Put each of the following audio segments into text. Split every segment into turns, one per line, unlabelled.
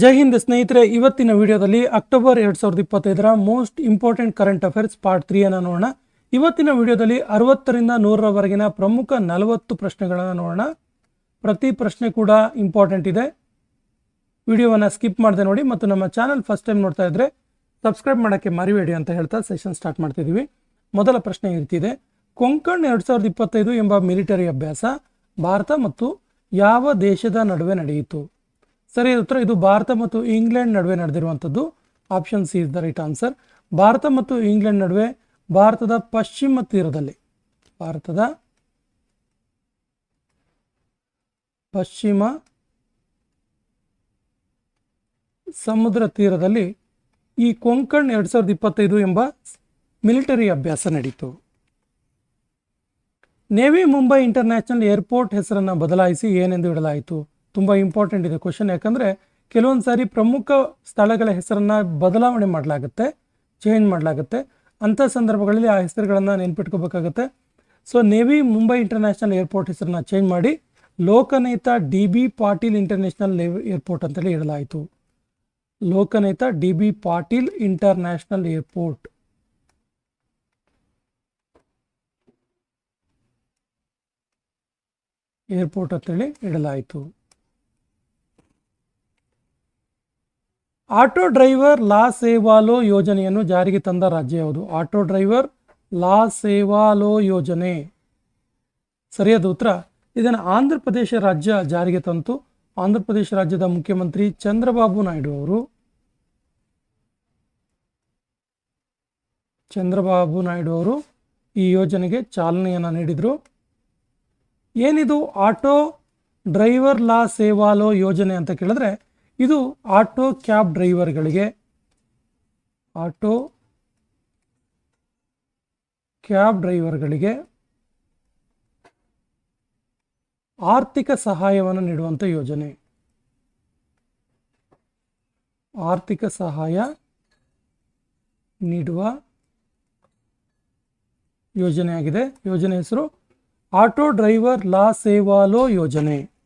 ಜೈ ಹಿಂದ್ ಸ್ನೇಹಿತರೆ, ಇವತ್ತಿನ ವಿಡಿಯೋದಲ್ಲಿ ಅಕ್ಟೋಬರ್ ಎರಡ್ ಸಾವಿರದ ಇಪ್ಪತ್ತೈದರ most important current affairs part three ಅನ್ನು ನೋಡೋಣ. ಇವತ್ತಿನ ವಿಡಿಯೋದಲ್ಲಿ ಅರವತ್ತರಿಂದ ನೂರರವರೆಗಿನ ಪ್ರಮುಖ ನಲವತ್ತು ಪ್ರಶ್ನೆಗಳನ್ನು ನೋಡೋಣ. ಪ್ರತಿ ಪ್ರಶ್ನೆ ಕೂಡ ಇಂಪಾರ್ಟೆಂಟ್ ಇದೆ. ವಿಡಿಯೋವನ್ನು ಸ್ಕಿಪ್ ಮಾಡದೆ ನೋಡಿ ಮತ್ತು ನಮ್ಮ ಚಾನಲ್ ಫಸ್ಟ್ ಟೈಮ್ ನೋಡ್ತಾ ಇದ್ರೆ ಸಬ್ಸ್ಕ್ರೈಬ್ ಮಾಡೋಕ್ಕೆ ಮರಿಬೇಡಿ ಅಂತ ಹೇಳ್ತಾ ಸೆಷನ್ ಸ್ಟಾರ್ಟ್ ಮಾಡ್ತಿದ್ದೀವಿ ಮೊದಲ ಪ್ರಶ್ನೆ ಇರ್ತಿದೆ ಕೊಂಕಣ್ ಎರಡು ಸಾವಿರದ ಇಪ್ಪತ್ತೈದು ಎಂಬ ಮಿಲಿಟರಿ ಅಭ್ಯಾಸ ಭಾರತ ಮತ್ತು ಯಾವ ದೇಶದ ನಡುವೆ ನಡೆಯಿತು? ಸರಿಯಾದ ಉತ್ತರ ಇದು ಭಾರತ ಮತ್ತು ಇಂಗ್ಲೆಂಡ್ ನಡುವೆ ನಡೆದಿರುವಂಥದ್ದು option C is the right answer Bharat ಮತ್ತು ಇಂಗ್ಲೆಂಡ್ ನಡುವೆ ಭಾರತದ ಪಶ್ಚಿಮ ತೀರದಲ್ಲಿ, ಭಾರತದ ಪಶ್ಚಿಮ ಸಮುದ್ರ ತೀರದಲ್ಲಿ ಈ ಕೊಂಕಣ್ ಎರಡು ಸಾವಿರದ ಇಪ್ಪತ್ತೈದು ಎಂಬ ಮಿಲಿಟರಿ ಅಭ್ಯಾಸ ನಡೀತು. ನೇವಿ ಮುಂಬೈ ಇಂಟರ್ನ್ಯಾಷನಲ್ ಏರ್ಪೋರ್ಟ್ ಹೆಸರನ್ನು ಬದಲಾಯಿಸಿ ಏನೆಂದು ಇಡಲಾಯಿತು? ತುಂಬ ಇಂಪಾರ್ಟೆಂಟ್ ಇದೆ ಕ್ವಶನ್ ಯಾಕಂದರೆ ಕೆಲವೊಂದು ಸಾರಿ ಪ್ರಮುಖ ಸ್ಥಳಗಳ ಹೆಸರನ್ನು ಬದಲಾವಣೆ ಮಾಡಲಾಗುತ್ತೆ ಚೇಂಜ್ ಮಾಡಲಾಗುತ್ತೆ. ಅಂಥ ಸಂದರ್ಭಗಳಲ್ಲಿ ಆ ಹೆಸರುಗಳನ್ನು ನೆನ್ಪಿಟ್ಕೋಬೇಕಾಗುತ್ತೆ. So Navi Mumbai international airport ಹೆಸರನ್ನ ಚೇಂಜ್ ಮಾಡಿ Loknete D B Patil international airport ಅಂತೇಳಿ ಇಡಲಾಯಿತು. Loknete D B Patil international airport airport ಅಂತೇಳಿ ಇಡಲಾಯಿತು. ಆಟೋ ಡ್ರೈವರ್ ಲಾ ಸೇವಾಲೋ ಯೋಜನೆಯನ್ನು ಜಾರಿಗೆ ತಂದ ರಾಜ್ಯ ಯಾವುದು? ಆಟೋ ಡ್ರೈವರ್ ಲಾ ಸೇವಾಲೋ ಯೋಜನೆ. ಸರಿಯಾದ ಉತ್ತರ? ಇದನ್ನು ಆಂಧ್ರ ಪ್ರದೇಶ ರಾಜ್ಯ ಜಾರಿಗೆ ತಂತು. ಆಂಧ್ರ ಪ್ರದೇಶ ರಾಜ್ಯದ ಮುಖ್ಯಮಂತ್ರಿ ಚಂದ್ರಬಾಬು ನಾಯ್ಡು ಅವರು. ಚಂದ್ರಬಾಬು ನಾಯ್ಡು ಅವರು ಈ ಯೋಜನೆಗೆ ಚಾಲನೆಯನ್ನು ನೀಡಿದರು. ಏನಿದು ಆಟೋ ಡ್ರೈವರ್ ಲಾ ಸೇವಾಲೋ ಯೋಜನೆ ಅಂತ ಕೇಳಿದ್ರೆ ಇದು ಆಟೋ ಕ್ಯಾಬ್ ಡ್ರೈವರ್ಗಳಿಗೆ, ಆಟೋ ಕ್ಯಾಬ್ ಡ್ರೈವರ್ಗಳಿಗೆ ಆರ್ಥಿಕ ಸಹಾಯವನ್ನು ನೀಡುವಂಥ ಯೋಜನೆ. ಆರ್ಥಿಕ ಸಹಾಯ ನೀಡುವ ಯೋಜನೆಯಾಗಿದೆ. ಯೋಜನೆ ಹೆಸರು ಆಟೋ ಡ್ರೈವರ್ ಲಾ ಸೇವಾಲೋ ಯೋಜನೆ.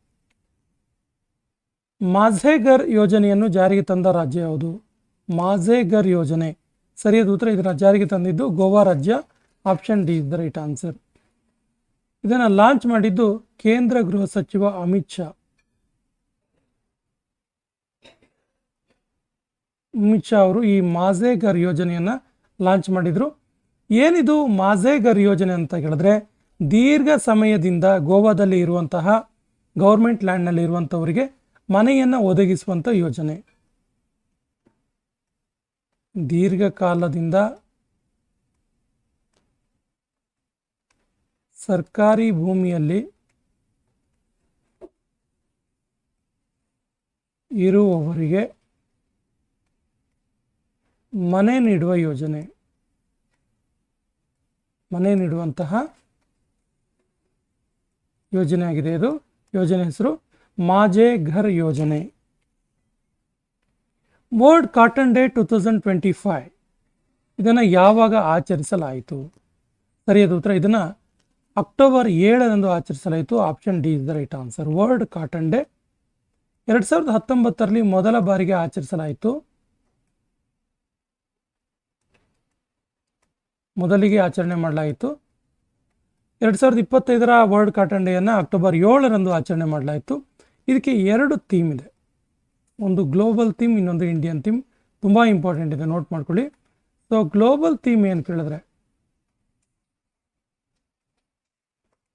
ಮಾಝೇಗರ್ ಯೋಜನೆಯನ್ನು ಜಾರಿಗೆ ತಂದ ರಾಜ್ಯ ಯಾವುದು? ಮಾಝೇಗರ್ ಯೋಜನೆ. ಸರಿಯಾದ ಉತ್ತರ ಇದನ್ನು ಜಾರಿಗೆ ತಂದಿದ್ದು ಗೋವಾ ರಾಜ್ಯ. Option D is the right answer. ಇದನ್ನು ಲಾಂಚ್ ಮಾಡಿದ್ದು ಕೇಂದ್ರ ಗೃಹ ಸಚಿವ ಅಮಿತ್ ಶಾ. ಅಮಿತ್ ಶಾ ಅವರು ಈ ಮಾಝೇಗರ್ ಯೋಜನೆಯನ್ನು ಲಾಂಚ್ ಮಾಡಿದರು. ಏನಿದು ಮಾಝೇಗರ್ ಯೋಜನೆ ಅಂತ ಹೇಳಿದ್ರೆ ದೀರ್ಘ ಸಮಯದಿಂದ ಗೋವಾದಲ್ಲಿ ಇರುವಂತಹ ಗೌರ್ಮೆಂಟ್ ಲ್ಯಾಂಡ್ನಲ್ಲಿ ಇರುವಂಥವರಿಗೆ ಮನೆಯನ್ನು ಒದಗಿಸುವಂಥ ಯೋಜನೆ. ದೀರ್ಘಕಾಲದಿಂದ ಸರ್ಕಾರಿ ಭೂಮಿಯಲ್ಲಿ ಇರುವವರಿಗೆ ಮನೆ ನೀಡುವ ಯೋಜನೆ. ಮನೆ ನೀಡುವಂತಹ ಯೋಜನೆ ಆಗಿದೆ ಇದು. ಯೋಜನೆ ಹೆಸರು ಮಾಜೆ ಘರ್ ಯೋಜನೆ. World Cotton Day two thousand twenty five ಇದನ್ನು ಯಾವಾಗ ಆಚರಿಸಲಾಯಿತು? ಸರಿಯಾದ ಉತ್ತರ, ಇದನ್ನು ಅಕ್ಟೋಬರ್ ಏಳರಂದು ಆಚರಿಸಲಾಯಿತು. Option D is the right answer World Cotton Day ಎರಡು ಸಾವಿರದ ಹತ್ತೊಂಬತ್ತರಲ್ಲಿ ಮೊದಲ ಬಾರಿಗೆ ಆಚರಿಸಲಾಯಿತು. ಮೊದಲಿಗೆ ಆಚರಣೆ ಮಾಡಲಾಯಿತು. ಎರಡು ಸಾವಿರದ ಇಪ್ಪತ್ತೈದರ ವರ್ಲ್ಡ್ ಕಾಟನ್ ಡೇಯನ್ನು ಅಕ್ಟೋಬರ್ ಏಳರಂದು ಆಚರಣೆ ಮಾಡಲಾಯಿತು. ಇದಕ್ಕೆ ಎರಡು ಥೀಮ್ ಇದೆ. ಒಂದು ಗ್ಲೋಬಲ್ ಥೀಮ್, ಇನ್ನೊಂದು ಇಂಡಿಯನ್ ಥೀಮ್. ತುಂಬ ಇಂಪಾರ್ಟೆಂಟ್ ಇದೆ, ನೋಟ್ ಮಾಡ್ಕೊಳ್ಳಿ. ಸೊ ಗ್ಲೋಬಲ್ ಥೀಮ್ ಏನು ಕೇಳಿದ್ರೆ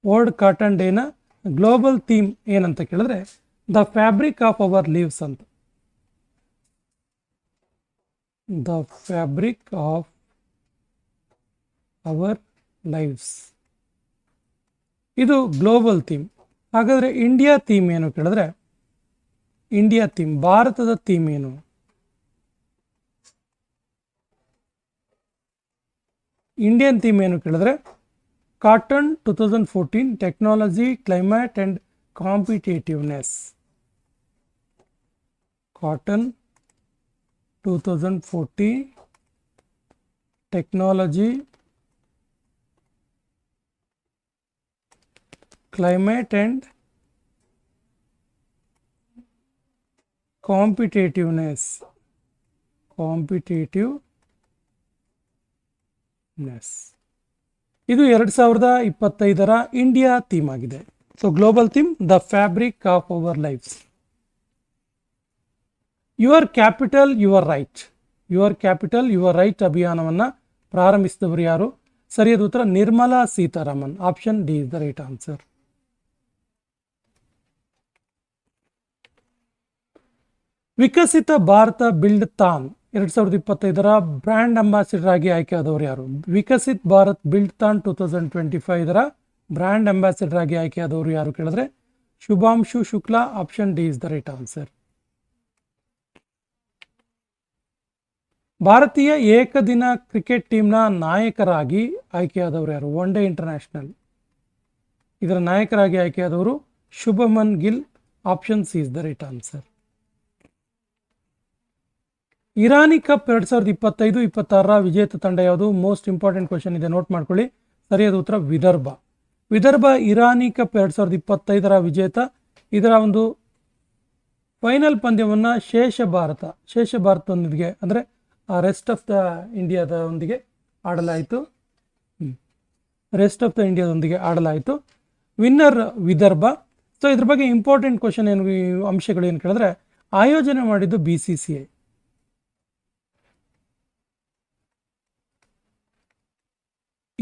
ವರ್ಲ್ಡ್ ಕಾಟನ್ ಡೇನ ಗ್ಲೋಬಲ್ ಥೀಮ್ ಏನಂತ ಕೇಳಿದ್ರೆ, the fabric of our leaves ಅಂತ. The fabric of our lives. ಇದು ಗ್ಲೋಬಲ್ ಥೀಮ್. ಹಾಗಾದರೆ ಇಂಡಿಯಾ ಥೀಮ್ ಏನು ಕೇಳಿದ್ರೆ? ಇಂಡಿಯಾ ಥೀಮ್ ಭಾರತದ ಥೀಮ್ ಏನು? ಇಂಡಿಯನ್ ಥೀಮ್ ಏನು ಕೇಳಿದ್ರೆ? Cotton two thousand fourteen technology climate and competitiveness cotton two thousand forty technology climate and competitiveness. Competitiveness ಇದು ಎರಡು ಸಾವಿರದ ಇಪ್ಪತ್ತೈದರ ಇಂಡಿಯಾ ಥೀಮ್ ಆಗಿದೆ. So global theme the fabric of our lives your capital your right your capital your right ಅಭಿಯಾನವನ್ನು ಪ್ರಾರಂಭಿಸಿದವರು ಯಾರು? ಸರಿಯಾದ ಉತ್ತರ Nirmala Sitharaman. Option D is the right answer Viksit Bharat buildathon. ಎರಡ್ ಸಾವಿರದ ಇಪ್ಪತ್ತೈದರ ಬ್ರ್ಯಾಂಡ್ ಅಂಬಾಸಿಡರ್ ಆಗಿ ಆಯ್ಕೆಯಾದವರು ಯಾರು? Viksit Bharat buildathon two thousand twenty ಫೈವ್ರ brand ambassador ಆಗಿ ಆಯ್ಕೆಯಾದವರು ಯಾರು ಕೇಳಿದ್ರೆ? Shubhanshu Shukla, option D is the right answer. ಭಾರತೀಯ ಏಕದಿನ ಕ್ರಿಕೆಟ್ ಟೀಮ್ನ ನಾಯಕರಾಗಿ ಆಯ್ಕೆಯಾದವರು ಯಾರು? One day international. ಇದರ ನಾಯಕರಾಗಿ ಆಯ್ಕೆಯಾದವರು Shubman Gill, option C is the right answer. Irani cup ಎರಡ್ ಸಾವಿರದ ಇಪ್ಪತ್ತೈದು, ಇಪ್ಪತ್ತಾರರ ವಿಜೇತ ತಂಡ ಯಾವುದು? ಮೋಸ್ಟ್ ಇಂಪಾರ್ಟೆಂಟ್ ಕ್ವಶನ್ ಇದೆ. ನೋಟ್ ಮಾಡ್ಕೊಳ್ಳಿ. ಸರಿಯಾದ ಉತ್ತರ ವಿದರ್ಭ. ವಿದರ್ಭ ಇರಾನಿ ಕಪ್ ಎರಡ್ ಸಾವಿರದ ಇಪ್ಪತ್ತೈದರ ವಿಜೇತ. ಇದರ ಒಂದು ಫೈನಲ್ ಪಂದ್ಯವನ್ನು ಶೇಷ ಭಾರತ, ಶೇಷ ಭಾರತದೊಂದಿಗೆ, ಅಂದರೆ ರೆಸ್ಟ್ ಆಫ್ ದ ಇಂಡಿಯಾದೊಂದಿಗೆ ಆಡಲಾಯಿತು. ರೆಸ್ಟ್ ಆಫ್ ದ ಇಂಡಿಯಾದೊಂದಿಗೆ ಆಡಲಾಯಿತು. ವಿನ್ನರ್ ವಿದರ್ಭ. ಸೊ ಇದ್ರ ಬಗ್ಗೆ ಇಂಪಾರ್ಟೆಂಟ್ ಕ್ವಶನ್ ಏನು ಅಂಶಗಳು ಏನು ಕೇಳಿದ್ರೆ, ಆಯೋಜನೆ ಮಾಡಿದ್ದು B C C I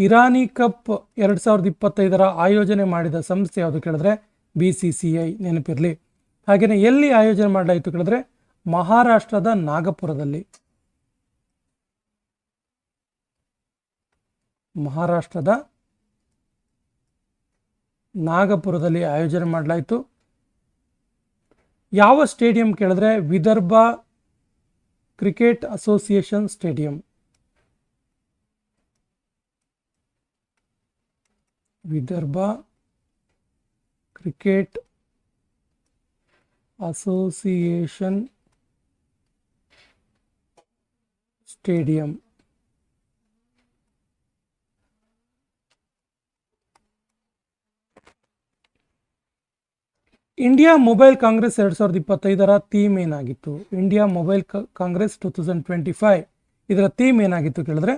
Irani cup ಎರಡು ಸಾವಿರದ ಇಪ್ಪತ್ತೈದರ ಆಯೋಜನೆ ಮಾಡಿದ ಸಂಸ್ಥೆ ಯಾವುದು ಕೇಳಿದ್ರೆ ಬಿ ಸಿ ಸಿ ಐ ನೆನಪಿರಲಿ. ಹಾಗೆಯೇ ಎಲ್ಲಿ ಆಯೋಜನೆ ಮಾಡಲಾಯಿತು ಕೇಳಿದ್ರೆ ಮಹಾರಾಷ್ಟ್ರದ ನಾಗಪುರದಲ್ಲಿ. ಮಹಾರಾಷ್ಟ್ರದ ನಾಗಪುರದಲ್ಲಿ ಆಯೋಜನೆ ಮಾಡಲಾಯಿತು. ಯಾವ ಸ್ಟೇಡಿಯಂ ಕೇಳಿದ್ರೆ Vidarbha cricket association stadium. Vidarbha cricket association stadium. India Mobile Congress ಎರಡು ಸಾವಿರದ ಇಪ್ಪತ್ತೈದರ ಥೀಮ್ ಏನಾಗಿತ್ತು? India Mobile Congress two thousand twenty five ಇದರ ಥೀಮ್ ಏನಾಗಿತ್ತು ಕೇಳಿದ್ರೆ?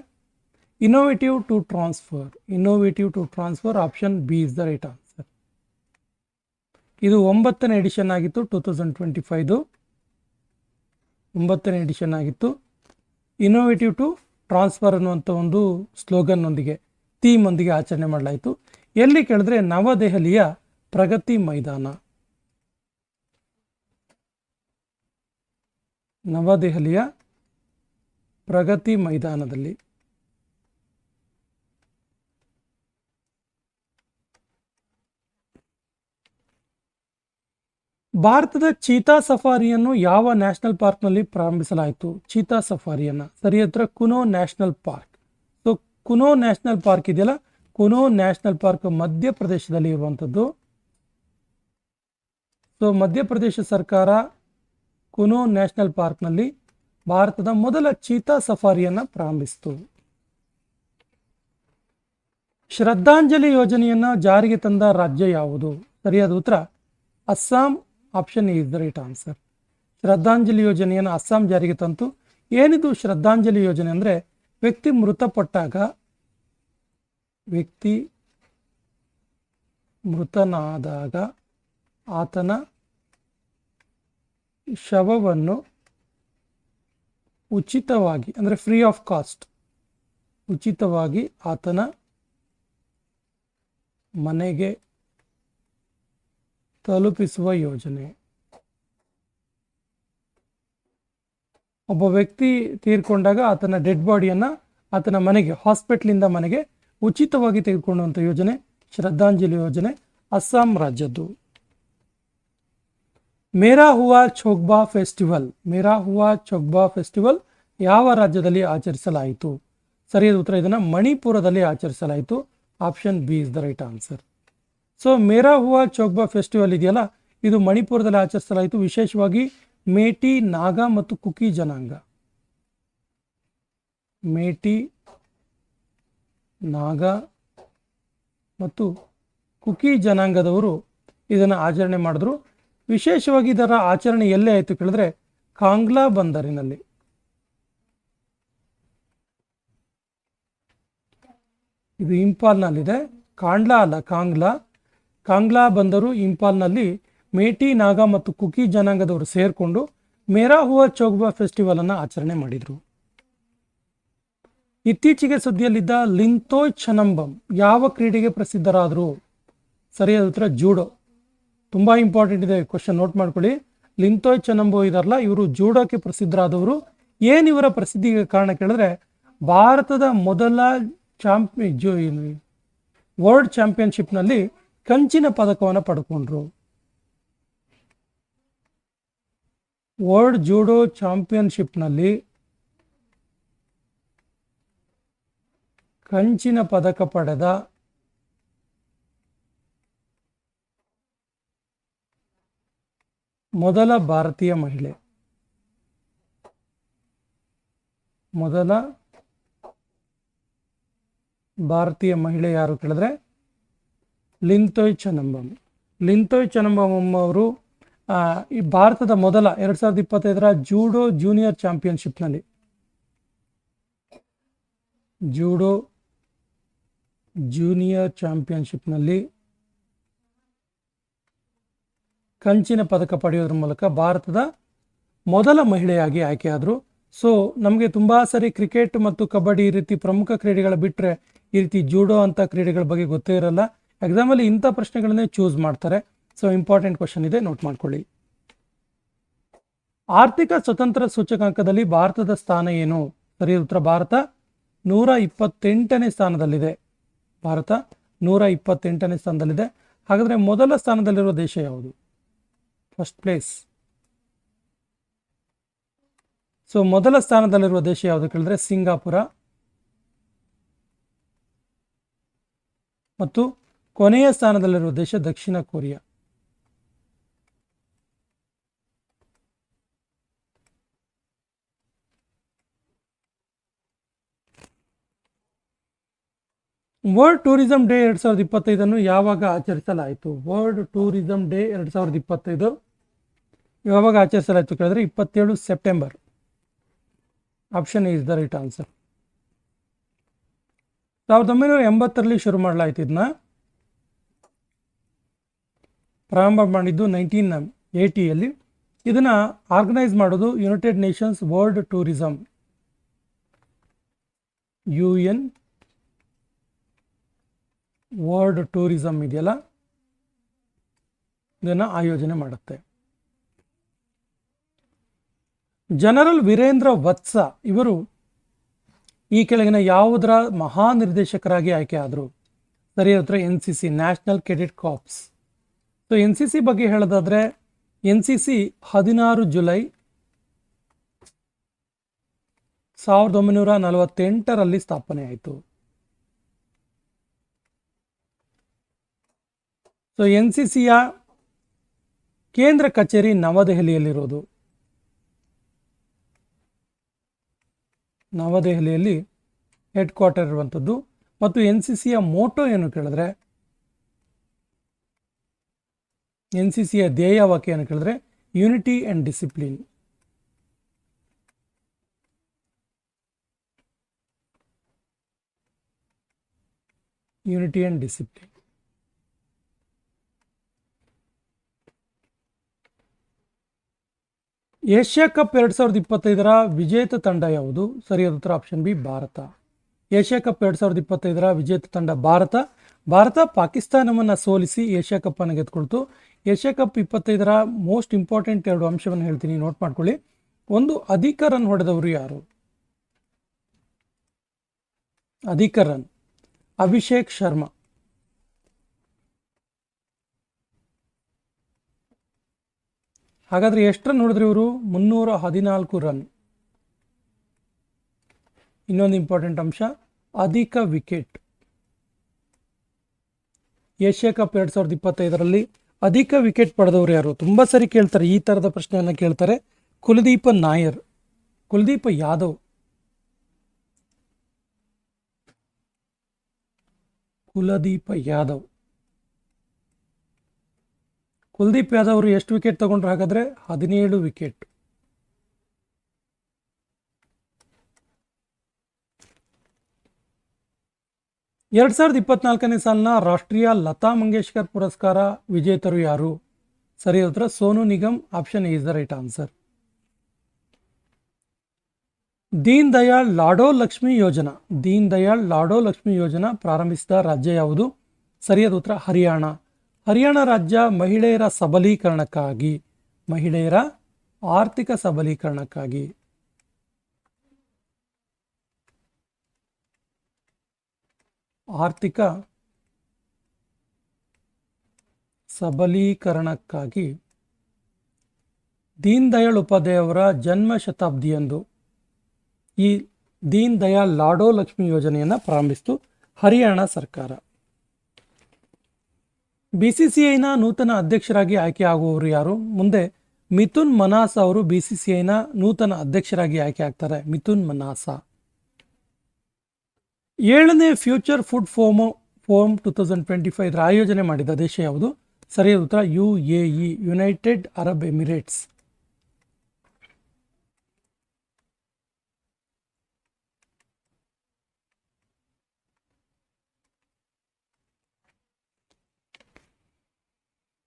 Innovative to transfer Innovative to transfer option B is the right answer ಇದು ಒಂಬತ್ತನೇ edition ಆಗಿತ್ತು ಟೂ ತೌಸಂಡ್ ಟ್ವೆಂಟಿ ಫೈವ್ದು ಒಂಬತ್ತನೇ ಎಡಿಷನ್ ಆಗಿತ್ತು. ಇನೋವೇಟಿವ್ ಟು ಟ್ರಾನ್ಸ್ಫರ್ ಅನ್ನುವಂಥ ಒಂದು ಸ್ಲೋಗನ್ನೊಂದಿಗೆ ಥೀಮೊಂದಿಗೆ ಆಚರಣೆ ಮಾಡಲಾಯಿತು. ಎಲ್ಲಿ ಕೇಳಿದ್ರೆ ನವದೆಹಲಿಯ ಪ್ರಗತಿ ಮೈದಾನ. ನವದೆಹಲಿಯ ಪ್ರಗತಿ ಮೈದಾನದಲ್ಲಿ. ಭಾರತದ ಚೀತಾ ಸಫಾರಿಯನ್ನು ಯಾವ ನ್ಯಾಷನಲ್ ಪಾರ್ಕ್ನಲ್ಲಿ ಪ್ರಾರಂಭಿಸಲಾಯಿತು? ಚೀತಾ ಸಫಾರಿಯನ್ನು. ಸರಿ, ಹತ್ರ Kuno national park. So Kuno national park ಇದೆಯಲ್ಲ? ಕುನೋ ನ್ಯಾಷನಲ್ ಪಾರ್ಕ್ ಮಧ್ಯಪ್ರದೇಶದಲ್ಲಿ ಇರುವಂಥದ್ದು. ಸೊ ಮಧ್ಯಪ್ರದೇಶ ಸರ್ಕಾರ ಕುನೋ ನ್ಯಾಷನಲ್ ಪಾರ್ಕ್ನಲ್ಲಿ ಭಾರತದ ಮೊದಲ ಚೀತಾ ಸಫಾರಿಯನ್ನು ಪ್ರಾರಂಭಿಸಿತು. ಶ್ರದ್ಧಾಂಜಲಿ ಯೋಜನೆಯನ್ನು ಜಾರಿಗೆ ತಂದ ರಾಜ್ಯ ಯಾವುದು? ಸರಿಯಾದ ಉತ್ತರ. Assam option is the right answer. ಶ್ರದ್ಧಾಂಜಲಿ ಯೋಜನೆಯನ್ನು ಅಸ್ಸಾಂ ಜಾರಿಗೆ ತಂತು. ಏನಿದು ಶ್ರದ್ಧಾಂಜಲಿ ಯೋಜನೆ ಅಂದರೆ ವ್ಯಕ್ತಿ ಮೃತಪಟ್ಟಾಗ ವ್ಯಕ್ತಿ ಮೃತನಾದಾಗ ಆತನ ಶವವನ್ನು ಉಚಿತವಾಗಿ ಅಂದರೆ ಫ್ರೀ ಆಫ್ ಕಾಸ್ಟ್ ಉಚಿತವಾಗಿ ಆತನ ಮನೆಗೆ ತಲುಪಿಸುವ ಯೋಜನೆ. ಒಬ್ಬ ವ್ಯಕ್ತಿ ತೀರ್ಕೊಂಡಾಗ ಆತನ ಡೆಡ್ ಬಾಡಿಯನ್ನು ಆತನ ಮನೆಗೆ, ಹಾಸ್ಪಿಟ್ಲಿಂದ ಮನೆಗೆ ಉಚಿತವಾಗಿ ತೆಗೆದುಕೊಳ್ಳುವಂಥ ಯೋಜನೆ, ಶ್ರದ್ಧಾಂಜಲಿ ಯೋಜನೆ, ಅಸ್ಸಾಂ ರಾಜ್ಯದ್ದು. ಮೇರಾ ಹುವಾ ಚೋಗ್ಬಾ ಫೆಸ್ಟಿವಲ್, ಮೇರಾ ಹುವಾ ಚೋಗ್ಬಾ ಫೆಸ್ಟಿವಲ್ ಯಾವ ರಾಜ್ಯದಲ್ಲಿ ಆಚರಿಸಲಾಯಿತು? ಸರಿಯಾದ ಉತ್ತರ ಇದನ್ನು ಮಣಿಪುರದಲ್ಲಿ ಆಚರಿಸಲಾಯಿತು. Option B is the right answer. So Mera Hou Chongba festival ಇದೆಯಲ್ಲ? ಇದು ಮಣಿಪುರದಲ್ಲಿ ಆಚರಿಸಲಾಯಿತು. ವಿಶೇಷವಾಗಿ ಮೇಟಿ, ನಾಗಾ ಮತ್ತು ಕುಕಿ ಜನಾಂಗ. ಮೇಟಿ, ನಾಗಾ ಮತ್ತು ಕುಕಿ ಜನಾಂಗದವರು ಇದನ್ನು ಆಚರಣೆ ಮಾಡಿದ್ರು. ವಿಶೇಷವಾಗಿ ಇದರ ಆಚರಣೆ ಎಲ್ಲೇ ಆಯಿತು ಕೇಳಿದ್ರೆ ಕಾಂಗ್ಲಾ ಬಂದರಿನಲ್ಲಿ. ಇದು ಇಂಪಾಲ್ನಲ್ಲಿದೆ. ಕಾಂಡ್ಲಾ ಅಲ್ಲ, ಕಾಂಗ್ಲಾ. ಕಾಂಗ್ಲಾ ಬಂದರು ಇಂಪಾಲ್ನಲ್ಲಿ ಮೇಟಿ, ನಾಗಾ ಮತ್ತು ಕುಕಿ ಜನಾಂಗದವರು ಸೇರಿಕೊಂಡು ಮೇರಾ ಹುವ ಚೌಗ್ಬಾ ಫೆಸ್ಟಿವಲ್ ಅನ್ನು ಆಚರಣೆ ಮಾಡಿದರು. ಇತ್ತೀಚೆಗೆ ಸುದ್ದಿಯಲ್ಲಿದ್ದ ಲಿಂತೋಯ್ ಚನಂಬಂ ಯಾವ ಕ್ರೀಡೆಗೆ ಪ್ರಸಿದ್ಧರಾದರು? ಸರಿಯಾದ ಉತ್ತರ ಜೂಡೋ. ತುಂಬ ಇಂಪಾರ್ಟೆಂಟ್ ಇದೆ ಕ್ವಶನ್ ನೋಟ್ ಮಾಡ್ಕೊಳ್ಳಿ. ಲಿಂತೋಯ್ ಚನಂಬೋ ಇದಾರಲ್ಲ, ಇವರು ಜೂಡೋಕ್ಕೆ ಪ್ರಸಿದ್ಧರಾದವರು. ಏನು ಇವರ ಪ್ರಸಿದ್ಧಿಗೆ ಕಾರಣ ಕೇಳಿದ್ರೆ, ಭಾರತದ ಮೊದಲ ಚಾಂಪಿ ವರ್ಲ್ಡ್ ಚಾಂಪಿಯನ್ಶಿಪ್ನಲ್ಲಿ ಕಂಚಿನ ಪದಕವನ್ನು ಪಡ್ಕೊಂಡ್ರು. ವರ್ಲ್ಡ್ ಜೂಡೋ ಚಾಂಪಿಯನ್ಶಿಪ್ನಲ್ಲಿ ಕಂಚಿನ ಪದಕ ಪಡೆದ ಮೊದಲ ಭಾರತೀಯ ಮಹಿಳೆ. ಮೊದಲ ಭಾರತೀಯ ಮಹಿಳೆ ಯಾರು ಕೇಳಿದ್ರೆ ಲಿಂತೋಯ್ ಚನಂಬಮ್ ಲಿಂತೋಯ್ ಚನಂಬಂ ಅವರು ಈ ಭಾರತದ ಮೊದಲ ಎರಡು ಸಾವಿರದ ಇಪ್ಪತ್ತೈದರ ಜೂಡೋ ಜೂನಿಯರ್ ಚಾಂಪಿಯನ್ಶಿಪ್ನಲ್ಲಿ. ಜೂಡೋ ಜೂನಿಯರ್ ಚಾಂಪಿಯನ್ಶಿಪ್ನಲ್ಲಿ ಕಂಚಿನ ಪದಕ ಪಡೆಯೋದ್ರ ಮೂಲಕ ಭಾರತದ ಮೊದಲ ಮಹಿಳೆಯಾಗಿ ಆಯ್ಕೆಯಾದರು. ಸೊ, ನಮಗೆ ತುಂಬ ಸರಿ ಕ್ರಿಕೆಟ್ ಮತ್ತು ಕಬಡ್ಡಿ ಈ ರೀತಿ ಪ್ರಮುಖ ಕ್ರೀಡೆಗಳ ಬಿಟ್ಟರೆ ಈ ರೀತಿ ಜೂಡೋ ಅಂತ ಕ್ರೀಡೆಗಳ ಬಗ್ಗೆ ಗೊತ್ತೇ ಇರಲ್ಲ. ಎಕ್ಸಾಮಲ್ಲಿ ಇಂಥ ಪ್ರಶ್ನೆಗಳನ್ನೇ ಚೂಸ್ ಮಾಡ್ತಾರೆ. ಸೊ ಇಂಪಾರ್ಟೆಂಟ್ ಕ್ವಶನ್ ಇದೆ ನೋಟ್ ಮಾಡ್ಕೊಳ್ಳಿ. ಆರ್ಥಿಕ ಸ್ವತಂತ್ರ ಸೂಚಕಾಂಕದಲ್ಲಿ ಭಾರತದ ಸ್ಥಾನ ಏನು? ಸರಿ, ಉತ್ತರ ಭಾರತ ನೂರ ಇಪ್ಪತ್ತೆಂಟನೇ ಸ್ಥಾನದಲ್ಲಿದೆ. ಭಾರತ ನೂರ ಇಪ್ಪತ್ತೆಂಟನೇ ಸ್ಥಾನದಲ್ಲಿದೆ. ಹಾಗಾದರೆ ಮೊದಲ ಸ್ಥಾನದಲ್ಲಿರುವ ದೇಶ ಯಾವುದು? ಫಸ್ಟ್ ಪ್ಲೇಸ್ ಸೊ ಮೊದಲ ಸ್ಥಾನದಲ್ಲಿರುವ ದೇಶ ಯಾವುದು ಕೇಳಿದ್ರೆ ಸಿಂಗಾಪುರ. ಮತ್ತು ಕೊನೆಯ ಸ್ಥಾನದಲ್ಲಿರುವ ದೇಶ ದಕ್ಷಿಣ ಕೊರಿಯಾ. ವರ್ಲ್ಡ್ ಟೂರಿಸಂ ಡೇ ಎರಡು ಸಾವಿರದ ಇಪ್ಪತ್ತೈದನ್ನು ಯಾವಾಗ ಆಚರಿಸಲಾಯಿತು? ವರ್ಲ್ಡ್ ಟೂರಿಸಂ ಡೇ ಎರಡು ಸಾವಿರದ ಇಪ್ಪತ್ತೈದು ಯಾವಾಗ ಆಚರಿಸಲಾಯಿತು ಕೇಳಿದ್ರೆ ಇಪ್ಪತ್ತೇಳು September option is the right answer ಸಾವಿರದ ಒಂಬೈನೂರ ಎಂಬತ್ತರಲ್ಲಿ ಶುರು ಮಾಡಲಾಯಿತು ಇದನ್ನ ಪ್ರಾರಂಭ ಮಾಡಿದ್ದು ನೈನ್ಟೀನ್ ಏಯ್ಟಿಯಲ್ಲಿ ಇದನ್ನು ಆರ್ಗನೈಸ್ ಮಾಡೋದು United Nations World Tourism U N World Tourism ಇದೆಯಲ್ಲ? ಇದನ್ನು ಆಯೋಜನೆ ಮಾಡುತ್ತೆ. ಜನರಲ್ ವೀರೇಂದ್ರ ವತ್ಸ ಇವರು ಈ ಕೆಳಗಿನ ಯಾವುದರ ಮಹಾನಿರ್ದೇಶಕರಾಗಿ ಆಯ್ಕೆ ಆದರು? ಸರಿಯಾದ N C C National Cadet Corps so N C C ಬಗ್ಗೆ ಹೇಳೋದಾದ್ರೆ ಎನ್ ಸಿ ಸಿ ಹದಿನಾರು ಜುಲೈ ಸಾವಿರದ ಒಂಬೈನೂರ ನಲವತ್ತೆಂಟರಲ್ಲಿ ಸ್ಥಾಪನೆ ಆಯಿತು. ಸೊ ಎನ್ ಸಿ ಸಿಯ ಕೇಂದ್ರ ಕಚೇರಿ ನವದೆಹಲಿಯಲ್ಲಿರೋದು. ನವದೆಹಲಿಯಲ್ಲಿ ಹೆಡ್ ಕ್ವಾರ್ಟರ್ ಇರುವಂಥದ್ದು. ಮತ್ತು ಎನ್ ಸಿ ಸಿಯ ಮೋಟೋ ಏನು ಕೇಳಿದ್ರೆ ಎನ್ ಸಿ ಸಿಯ ಧ್ಯೇಯ ವಾಕ್ಯ ಏನು ಕೇಳಿದ್ರೆ unity and discipline unity and discipline Asia cup ಎರಡು ಸಾವಿರದ ಇಪ್ಪತ್ತೈದರ ವಿಜೇತ ತಂಡ ಯಾವುದು? ಸರಿಯಾದ ಉತ್ತರ option B, Bharat. Asia cup ಎರಡು ಸಾವಿರದ ಇಪ್ಪತ್ತೈದರ ವಿಜೇತ ತಂಡ ಭಾರತ. ಭಾರತ ಪಾಕಿಸ್ತಾನವನ್ನು ಸೋಲಿಸಿ ಏಷ್ಯಾ ಕಪ್ ಅನ್ನು ಗೆದ್ಕೊಳ್ತು ಏಷ್ಯಾ ಕಪ್ ಇಪ್ಪತ್ತೈದರ ಮೋಸ್ಟ್ ಇಂಪಾರ್ಟೆಂಟ್ ಎರಡು ಅಂಶವನ್ನು ಹೇಳ್ತೀನಿ, ನೋಟ್ ಮಾಡ್ಕೊಳ್ಳಿ. ಒಂದು ಅಧಿಕ ರನ್ ಹೊಡೆದವರು ಯಾರು? ಅಧಿಕ ರನ್ ಅಭಿಷೇಕ್ ಶರ್ಮಾ. ಹಾಗಾದ್ರೆ ಎಷ್ಟು ರನ್ ಹೊಡೆದ್ರು ಇವರು? ಮುನ್ನೂರ ಹದಿನಾಲ್ಕು ರನ್. ಇನ್ನೊಂದು ಇಂಪಾರ್ಟೆಂಟ್ ಅಂಶ, ಅಧಿಕ ವಿಕೆಟ್. ಏಷ್ಯಾ ಕಪ್ ಎರಡು ಸಾವಿರದ ಇಪ್ಪತ್ತೈದರಲ್ಲಿ ಅಧಿಕ ವಿಕೆಟ್ ಪಡೆದವರು ಯಾರು? ತುಂಬ ಸರಿ ಕೇಳ್ತಾರೆ, ಈ ಥರದ ಪ್ರಶ್ನೆಯನ್ನು ಕೇಳ್ತಾರೆ. ಕುಲದೀಪ ನಾಯರ್, ಕುಲದೀಪ ಯಾದವ್. ಕುಲದೀಪ ಯಾದವ್. ಕುಲದೀಪ್ ಯಾದವ್ ಅವರು ಎಷ್ಟು ವಿಕೆಟ್ ತಗೊಂಡ್ರು? ಹಾಗಾದ್ರೆ ಹದಿನೇಳು ವಿಕೆಟ್. ಎರಡ್ ಸಾವಿರದ ಇಪ್ಪತ್ನಾಲ್ಕನೇ ಸಾಲಿನ ರಾಷ್ಟ್ರೀಯ ಲತಾ ಮಂಗೇಶ್ಕರ್ ಪುರಸ್ಕಾರ ವಿಜೇತರು ಯಾರು? ಸರಿ ಉತ್ತರ Sonu Nigam, option is the right answer. Deen Dayal Lado Lakshmi Yojana. Deen Dayal ಲಾಡೋ Lakshmi ಯೋಜನಾ ಪ್ರಾರಂಭಿಸಿದ ರಾಜ್ಯ ಯಾವುದು? ಸರಿಯಾದ ಉತ್ತರ ಹರಿಯಾಣ. ಹರಿಯಾಣ ರಾಜ್ಯ ಮಹಿಳೆಯರ ಸಬಲೀಕರಣಕ್ಕಾಗಿ, ಮಹಿಳೆಯರ ಆರ್ಥಿಕ ಸಬಲೀಕರಣಕ್ಕಾಗಿ. ಆರ್ಥಿಕ ಸಬಲೀಕರಣಕ್ಕಾಗಿ ದೀನ್ ದಯಾಳ್ ಉಪಾಧ್ಯಾಯವರ ಜನ್ಮ ಶತಾಬ್ದಿಯಂದು ಈ ದೀನ್ ದಯಾಳ್ ಲಾಡೋ ಲಕ್ಷ್ಮಿ ಯೋಜನೆಯನ್ನು ಪ್ರಾರಂಭಿಸಿತು ಹರಿಯಾಣ ಸರ್ಕಾರ. ಬಿ ಸಿ ಸಿ ಐನ ನೂತನ ಅಧ್ಯಕ್ಷರಾಗಿ ಆಯ್ಕೆ ಆಗುವವರು ಯಾರು? ಮುಂದೆ ಮಿಥುನ್ ಮನಾಸ ಅವರು ಬಿ ಸಿ ಸಿ ಐನ ನೂತನ ಅಧ್ಯಕ್ಷರಾಗಿ ಆಯ್ಕೆ ಆಗ್ತಾರೆ. ಮಿಥುನ್ ಮನಾಸ. ಏಳನೇ future food forum forum two thousand twenty five ಆಯೋಜನೆ ಮಾಡಿದ ದೇಶ ಯಾವುದು? ಸರಿಯಾದ ಉತ್ತರ, U A E United Arab Emirates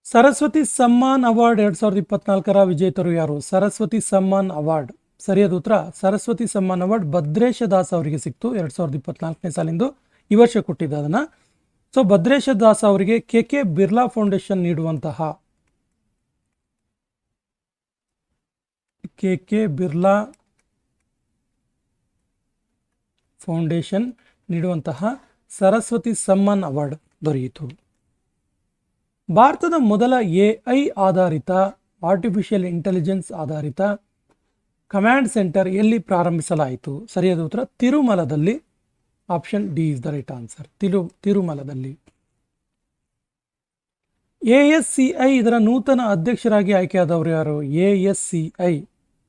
Saraswati Samman award ಎರಡ್ ಸಾವಿರದ ಇಪ್ಪತ್ನಾಲ್ಕರ ವಿಜೇತರು ಯಾರು? ಸರಸ್ವತಿ ಸಮ್ಮಾನ್ ಅವಾರ್ಡ್. ಸರಿಯಾದ ಉತ್ತರ, ಸರಸ್ವತಿ ಸಮ್ಮಾನ್ ಅವಾರ್ಡ್ ಭದ್ರೇಶ ದಾಸ್ ಅವರಿಗೆ ಸಿಕ್ತು. ಎರಡ್ ಸಾವಿರದ ಇಪ್ಪತ್ನಾಲ್ಕನೇ ಸಾಲಿಂದು ಈ ವರ್ಷ ಕೊಟ್ಟಿದ್ದ ಅದನ್ನ. ಸೊ ಭದ್ರೇಶ ದಾಸ್ ಅವರಿಗೆ ಕೆ ಕೆ ಬಿರ್ಲಾ ಫೌಂಡೇಶನ್ ನೀಡುವಂತಹ ಕೆ ಕೆ ಬಿರ್ಲಾ ಫೌಂಡೇಶನ್ ನೀಡುವಂತಹ ಸರಸ್ವತಿ ಸಮ್ಮಾನ್ ಅವಾರ್ಡ್ ದೊರೆಯಿತು. ಭಾರತದ ಮೊದಲ ಎ ಐ ಆಧಾರಿತ ಆರ್ಟಿಫಿಷಿಯಲ್ ಇಂಟೆಲಿಜೆನ್ಸ್ ಆಧಾರಿತ ಕಮಾಂಡ್ ಸೆಂಟರ್ ಎಲ್ಲಿ ಪ್ರಾರಂಭಿಸಲಾಯಿತು? ಸರಿಯಾದ ಉತ್ತರ, ತಿರುಮಲದಲ್ಲಿ. Option D is the right answer ತಿರು, ತಿರುಮಲದಲ್ಲಿ. ಎ ಎಸ್ ಸಿ ಐ ಇದರ ನೂತನ ಅಧ್ಯಕ್ಷರಾಗಿ ಆಯ್ಕೆಯಾದವರು ಯಾರು? A S C I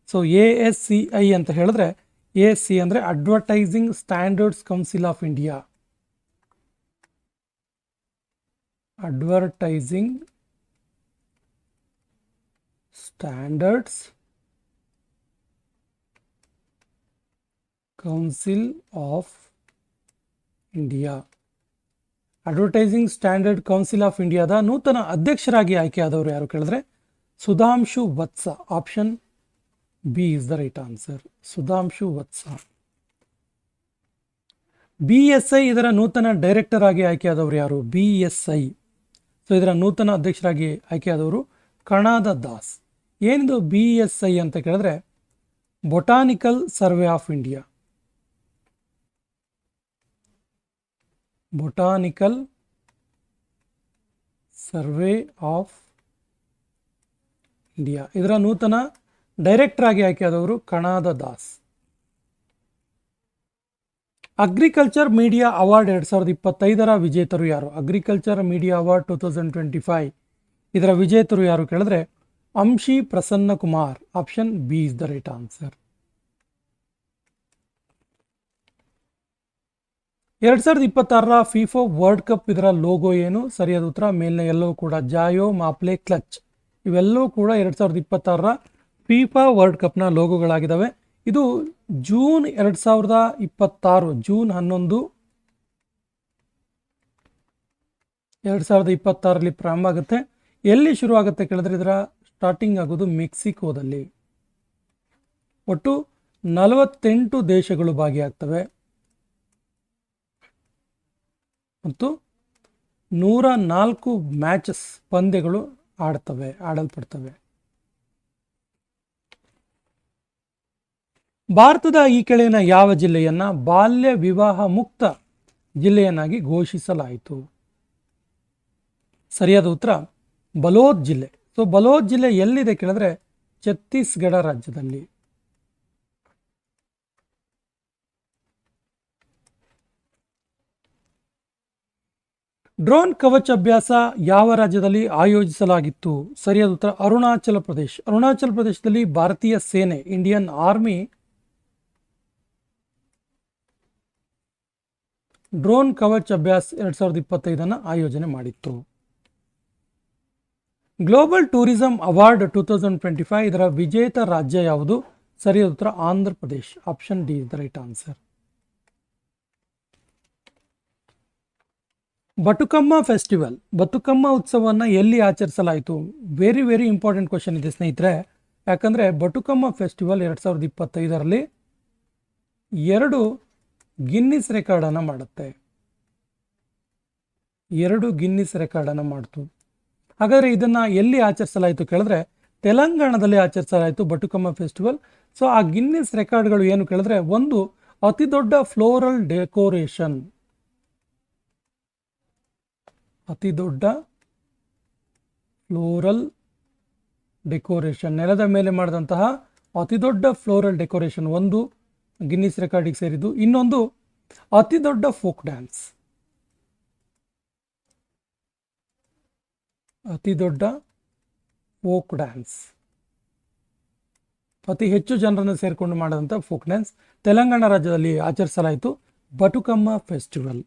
so A S C I ಅಂತ ಹೇಳಿದ್ರೆ ಎ ಎಸ್ ಸಿ ಅಂದರೆ advertising standards council of India advertising standards council of India advertising standard council of ಇಂಡಿಯಾದ ನೂತನ ಅಧ್ಯಕ್ಷರಾಗಿ ಆಯ್ಕೆಯಾದವರು ಯಾರು ಕೇಳಿದ್ರೆ Sudhanshu Vats. Option B is the right answer Sudhanshu Vats. B S I ಇದರ ನೂತನ ಡೈರೆಕ್ಟರ್ ಆಗಿ ಆಯ್ಕೆಯಾದವರು ಯಾರು? ಬಿ ಎಸ್ ಐ ಸೊ ಇದರ ನೂತನ ಅಧ್ಯಕ್ಷರಾಗಿ ಆಯ್ಕೆಯಾದವರು ಕಣಾದ ದಾಸ್. ಏನಿದು ಬಿ ಎಸ್ ಐ ಅಂತ ಕೇಳಿದ್ರೆ botanical survey of India botanical survey of India ಇದರ ನೂತನ ಡೈರೆಕ್ಟರ್ ಆಗಿ ಆಯ್ಕೆಯಾದವರು Kanad Das. Agriculture media award ಎರಡು ಸಾವಿರದ ಇಪ್ಪತ್ತೈದರ ವಿಜೇತರು ಯಾರು? Agriculture media award two thousand twenty five ಇದರ ವಿಜೇತರು ಯಾರು ಕೇಳಿದ್ರೆ, Anshi Prasanna Kumar. Option B is the right answer ಎರಡು ಸಾವಿರದ ಇಪ್ಪತ್ತಾರರ ಫಿಫೋ ವರ್ಲ್ಡ್ ಕಪ್ ಇದರ ಲೋಗೋ ಏನು? ಸರಿಯಾದ ಉತ್ತರ ಮೇಲಿನ ಎಲ್ಲವೂ ಕೂಡ ಜಾಯೋ, ಮಾಪ್ಲೆ, ಕ್ಲಚ್. ಇವೆಲ್ಲವೂ ಕೂಡ ಎರಡು ಸಾವಿರದ ಇಪ್ಪತ್ತಾರರ ಫಿಫಾ ವರ್ಲ್ಡ್ ಕಪ್ನ ಲೋಗೋಗಳಾಗಿದ್ದಾವೆ ಇದು ಜೂನ್ ಎರಡು ಸಾವಿರದ ಇಪ್ಪತ್ತಾರು, ಜೂನ್ ಹನ್ನೊಂದು, ಎರಡು ಸಾವಿರದ ಇಪ್ಪತ್ತಾರರಲ್ಲಿ ಪ್ರಾರಂಭ ಆಗುತ್ತೆ. ಎಲ್ಲಿ ಶುರು ಆಗುತ್ತೆ ಕೇಳಿದ್ರೆ ಇದರ ಸ್ಟಾರ್ಟಿಂಗ್ ಆಗೋದು ಮೆಕ್ಸಿಕೋದಲ್ಲಿ. ಒಟ್ಟು ನಲವತ್ತೆಂಟು ದೇಶಗಳು ಭಾಗಿಯಾಗ್ತವೆ. ಮತ್ತು ನೂರ ನಾಲ್ಕು ಮ್ಯಾಚಸ್ ಪಂದ್ಯಗಳು ಆಡ್ತವೆ, ಆಡಲ್ಪಡ್ತವೆ. ಭಾರತದ ಈ ಕೆಳಗಿನ ಯಾವ ಜಿಲ್ಲೆಯನ್ನ ಬಾಲ್ಯ ವಿವಾಹ ಮುಕ್ತ ಜಿಲ್ಲೆಯನ್ನಾಗಿ ಘೋಷಿಸಲಾಯಿತು? ಸರಿಯಾದ ಉತ್ತರ, ಬಲೋದ್ ಜಿಲ್ಲೆ. ಸೊ ಬಲೋದ್ ಜಿಲ್ಲೆ ಎಲ್ಲಿದೆ ಕೇಳಿದ್ರೆ ಛತ್ತೀಸ್ಗಢ ರಾಜ್ಯದಲ್ಲಿ. ಡ್ರೋನ್ ಕವಚ ಅಭ್ಯಾಸ ಯಾವ ರಾಜ್ಯದಲ್ಲಿ ಆಯೋಜಿಸಲಾಗಿತ್ತು? ಸರಿಯಾದ ಉತ್ತರ, ಅರುಣಾಚಲ ಪ್ರದೇಶ. ಅರುಣಾಚಲ ಪ್ರದೇಶದಲ್ಲಿ ಭಾರತೀಯ ಸೇನೆ, ಇಂಡಿಯನ್ ಆರ್ಮಿ ಡ್ರೋನ್ ಕವಚ್ ಅಭ್ಯಾಸ ಎರಡ್ ಸಾವಿರದ ಇಪ್ಪತ್ತೈದನ್ನು ಆಯೋಜನೆ ಮಾಡಿತ್ತು. Global tourism award two thousand twenty five ಇದರ ವಿಜೇತ ರಾಜ್ಯ ಯಾವುದು? ಸರಿಯಾದ ಉತ್ತರ, Andhra Pradesh. Option D is the right answer. Bathukamma festival, Bathukamma ಉತ್ಸವವನ್ನು ಎಲ್ಲಿ ಆಚರಿಸಲಾಯಿತು? ವೆರಿ ವೆರಿ ಇಂಪಾರ್ಟೆಂಟ್ ಕ್ವಶನ್ ಇದೆ ಸ್ನೇಹಿತರೆ. ಯಾಕಂದರೆ ಬಟುಕಮ್ಮ ಫೆಸ್ಟಿವಲ್ ಎರಡು ಸಾವಿರದ ಇಪ್ಪತ್ತೈದರಲ್ಲಿ ಎರಡು ಗಿನ್ನಿಸ್ ರೆಕಾರ್ಡನ್ನು ಮಾಡುತ್ತೆ. ಎರಡು ಗಿನ್ನಿಸ್ ರೆಕಾರ್ಡನ್ನು ಮಾಡಿತು. ಹಾಗಾದರೆ ಇದನ್ನು ಎಲ್ಲಿ ಆಚರಿಸಲಾಯಿತು ಕೇಳಿದ್ರೆ ತೆಲಂಗಾಣದಲ್ಲಿ ಆಚರಿಸಲಾಯಿತು ಬಟುಕಮ್ಮ ಫೆಸ್ಟಿವಲ್. ಸೊ ಆ ಗಿನ್ನಿಸ್ ರೆಕಾರ್ಡ್ಗಳು ಏನು ಕೇಳಿದ್ರೆ ಒಂದು ಅತಿ ದೊಡ್ಡ ಫ್ಲೋರಲ್ ಡೆಕೋರೇಷನ್ ಅತಿ ದೊಡ್ಡ ಫ್ಲೋರಲ್ ಡೆಕೋರೇಷನ್. ನೆಲದ ಮೇಲೆ ಮಾಡಿದಂತಹ ಅತಿ ದೊಡ್ಡ ಫ್ಲೋರಲ್ ಡೆಕೋರೇಷನ್ ಒಂದು ಗಿನ್ನಿಸ್ ರೆಕಾರ್ಡಿಗೆ ಸೇರಿದ್ದು ಇನ್ನೊಂದು ಅತಿ ದೊಡ್ಡ ಫೋಕ್ ಡ್ಯಾನ್ಸ್. ಅತಿ ದೊಡ್ಡ ಫೋಕ್ ಡ್ಯಾನ್ಸ್. ಅತಿ ಹೆಚ್ಚು ಜನರನ್ನು ಸೇರಿಕೊಂಡು ಮಾಡಿದಂಥ ಫೋಕ್ ಡ್ಯಾನ್ಸ್. ತೆಲಂಗಾಣ ರಾಜ್ಯದಲ್ಲಿ ಆಚರಿಸಲಾಯಿತು ಬಟುಕಮ್ಮ ಫೆಸ್ಟಿವಲ್.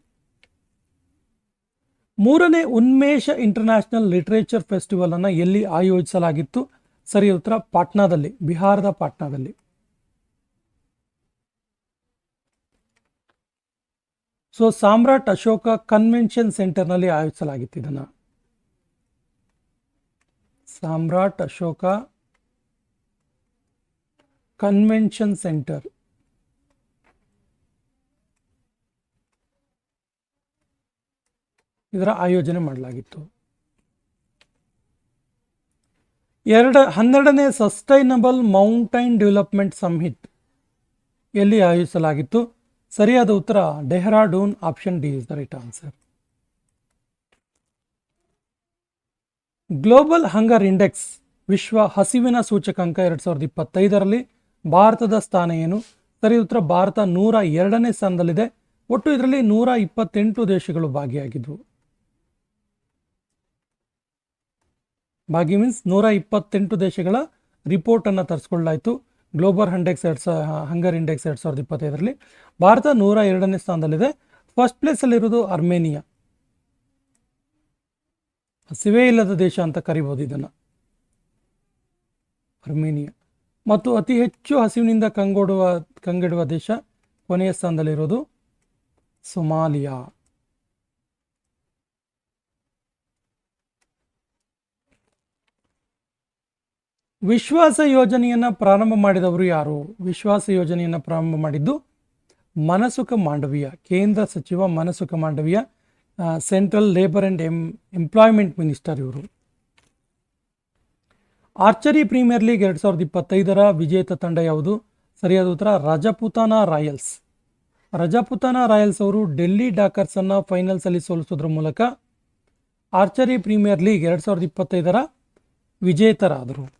ಮೂರನೇ ಉನ್ಮೇಷ ಇಂಟರ್ನ್ಯಾಷನಲ್ ಲಿಟ್ರೇಚರ್ ಫೆಸ್ಟಿವಲ್ ಅನ್ನು ಎಲ್ಲಿ ಆಯೋಜಿಸಲಾಗಿತ್ತು? ಸರಿ, ಉತ್ತರ ಪಾಟ್ನಾದಲ್ಲಿ, ಬಿಹಾರದ ಪಾಟ್ನಾದಲ್ಲಿ. ಸೊ ಸಾಮ್ರಾಟ್ ಅಶೋಕ ಕನ್ವೆನ್ಷನ್ ಸೆಂಟರ್ನಲ್ಲಿ ಆಯೋಜಿಸಲಾಗಿತ್ತು ಇದನ್ನು. ಸಾಮ್ರಾಟ್ ಅಶೋಕ ಕನ್ವೆನ್ಷನ್ ಸೆಂಟರ್ ಇದರ ಆಯೋಜನೆ ಮಾಡಲಾಗಿತ್ತು. ಎರಡು, ಹನ್ನೆರಡನೇ ಸಸ್ಟೈನಬಲ್ ಮೌಂಟೈನ್ ಡೆವಲಪ್ಮೆಂಟ್ ಸಮ್ಮಿಟ್ ಎಲ್ಲಿ ಆಯೋಜಿಸಲಾಗಿತ್ತು? ಸರಿಯಾದ ಉತ್ತರ, Dehradun, option D is the right answer. Global hunger index ವಿಶ್ವ ಹಸಿವಿನ ಸೂಚಕಾಂಕ ಎರಡು ಸಾವಿರದ ಇಪ್ಪತ್ತೈದರಲ್ಲಿ ಭಾರತದ ಸ್ಥಾನ ಏನು? ಸರಿ ಉತ್ತರ, ಭಾರತ ನೂರ ಎರಡನೇ ಸ್ಥಾನದಲ್ಲಿದೆ. ಒಟ್ಟು ಇದರಲ್ಲಿ ನೂರ ಇಪ್ಪತ್ತೆಂಟು ದೇಶಗಳು ಭಾಗಿಯಾಗಿದ್ವು. ಭಾಗಿ ಮೀನ್ಸ್ ನೂರ ಇಪ್ಪತ್ತೆಂಟು ದೇಶಗಳ ರಿಪೋರ್ಟನ್ನು ತರಿಸ್ಕೊಳ್ಳಾಯಿತು ಗ್ಲೋಬಲ್ ಹಂಡೆಕ್ಸ್ ಎರಡು ಸಾ ಹಂಗರ್ ಇಂಡೆಕ್ಸ್ ಎರಡು ಸಾವಿರದ ಇಪ್ಪತ್ತೈದರಲ್ಲಿ. ಭಾರತ ನೂರ ಎರಡನೇ ಸ್ಥಾನದಲ್ಲಿದೆ. ಫಸ್ಟ್ ಪ್ಲೇಸಲ್ಲಿರೋದು ಅರ್ಮೇನಿಯಾ. ಹಸಿವೇ ಇಲ್ಲದ ದೇಶ ಅಂತ ಕರಿಬೋದು ಇದನ್ನು. ಅರ್ಮೇನಿಯಾ. ಮತ್ತು ಅತಿ ಹೆಚ್ಚು ಹಸಿವಿನಿಂದ ಕಂಗೊಡುವ, ಕಂಗೆಡುವ ದೇಶ ಕೊನೆಯ ಸ್ಥಾನದಲ್ಲಿರೋದು ಸೊಮಾಲಿಯಾ. ವಿಶ್ವಾಸ ಯೋಜನೆಯನ್ನು ಪ್ರಾರಂಭ ಮಾಡಿದವರು ಯಾರು? ವಿಶ್ವಾಸ ಯೋಜನೆಯನ್ನು ಪ್ರಾರಂಭ ಮಾಡಿದ್ದು ಮನಸುಖ ಮಾಂಡವೀಯ, ಕೇಂದ್ರ ಸಚಿವ Mansukh Mandaviya central labour and um, employment minister ಇವರು. ಆರ್ಚರಿ ಪ್ರೀಮಿಯರ್ ಲೀಗ್ ಎರಡು ಸಾವಿರದ ಇಪ್ಪತ್ತೈದರ ವಿಜೇತ ತಂಡ ಯಾವುದು? ಸರಿಯಾದ ಉತ್ತರ, ರಜಪುತಾನ ರಾಯಲ್ಸ್. ರಜಪುತಾನ ರಾಯಲ್ಸ್ ಅವರು ಡೆಲ್ಲಿ ಡಾಕರ್ಸನ್ನು ಫೈನಲ್ಸಲ್ಲಿ ಸೋಲಿಸೋದ್ರ ಮೂಲಕ ಆರ್ಚರಿ ಪ್ರೀಮಿಯರ್ ಲೀಗ್ ಎರಡು ಸಾವಿರದ ಇಪ್ಪತ್ತೈದರ ವಿಜೇತರಾದರು.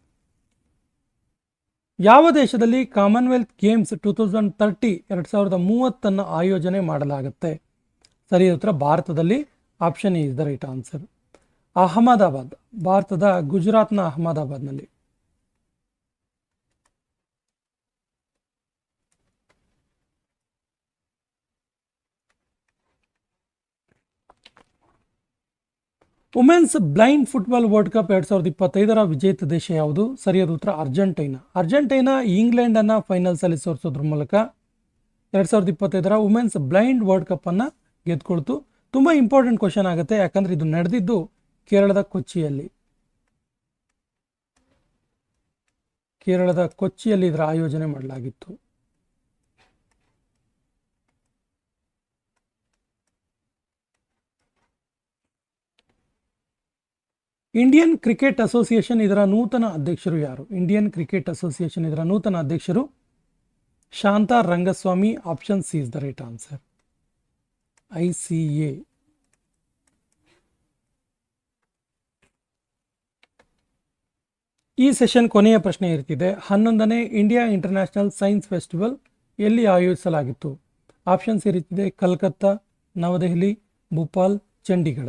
ಯಾವ ದೇಶದಲ್ಲಿ Commonwealth games two thousand thirty ಎರಡು ಸಾವಿರದ ಮೂವತ್ತನ್ನು ಆಯೋಜನೆ ಮಾಡಲಾಗುತ್ತೆ? ಸರಿ ಉತ್ತರ ಭಾರತದಲ್ಲಿ option is the right answer Ahmedabad, ಭಾರತದ ಗುಜರಾತ್ನ ಅಹಮದಾಬಾದ್ನಲ್ಲಿ. Women's blind football world cup ಎರಡು ಸಾವಿರದ ಇಪ್ಪತ್ತೈದರ ವಿಜೇತ ದೇಶ ಯಾವುದು? ಸರಿಯಾದ ಉತ್ತರ ಅರ್ಜೆಂಟೈನಾ. ಅರ್ಜೆಂಟೈನಾ ಇಂಗ್ಲೆಂಡನ್ನು ಫೈನಲ್ಸಲ್ಲಿ ಸೋರಿಸೋದ್ರ ಮೂಲಕ ಎರಡು ಸಾವಿರದ ಇಪ್ಪತ್ತೈದರ ವುಮೆನ್ಸ್ ಬ್ಲೈಂಡ್ ವರ್ಲ್ಡ್ ಕಪ್ಪನ್ನು ಗೆದ್ಕೊಳ್ತು. ತುಂಬ ಇಂಪಾರ್ಟೆಂಟ್ ಕ್ವಶನ್ ಆಗುತ್ತೆ, ಯಾಕಂದರೆ ಇದು ನಡೆದಿದ್ದು ಕೇರಳದ ಕೊಚ್ಚಿಯಲ್ಲಿ. ಕೇರಳದ ಕೊಚ್ಚಿಯಲ್ಲಿ ಇದರ ಆಯೋಜನೆ ಮಾಡಲಾಗಿತ್ತು. ಇಂಡಿಯನ್ ಕ್ರಿಕೆಟ್ ಅಸೋಸಿಯೇಷನ್ ಇದರ ನೂತನ ಅಧ್ಯಕ್ಷರು ಯಾರು? ಇಂಡಿಯನ್ ಕ್ರಿಕೆಟ್ ಅಸೋಸಿಯೇಷನ್ ಇದರ ನೂತನ ಅಧ್ಯಕ್ಷರು Shanta Rangaswamy option C is the right answer I C A ಈ ಸೆಷನ್ ಕೊನೆಯ ಪ್ರಶ್ನೆ ಇರ್ತಿದೆ. ಹನ್ನೊಂದನೇ ಇಂಡಿಯಾ ಇಂಟರ್ನ್ಯಾಷನಲ್ ಸೈನ್ಸ್ ಫೆಸ್ಟಿವಲ್ ಎಲ್ಲಿ ಆಯೋಜಿಸಲಾಗಿತ್ತು? ಆಪ್ಷನ್ಸ್ ಇರುತ್ತಿದೆ ಕಲ್ಕತ್ತಾ, ನವದೆಹಲಿ, ಭೋಪಾಲ್, ಚಂಡೀಗಢ.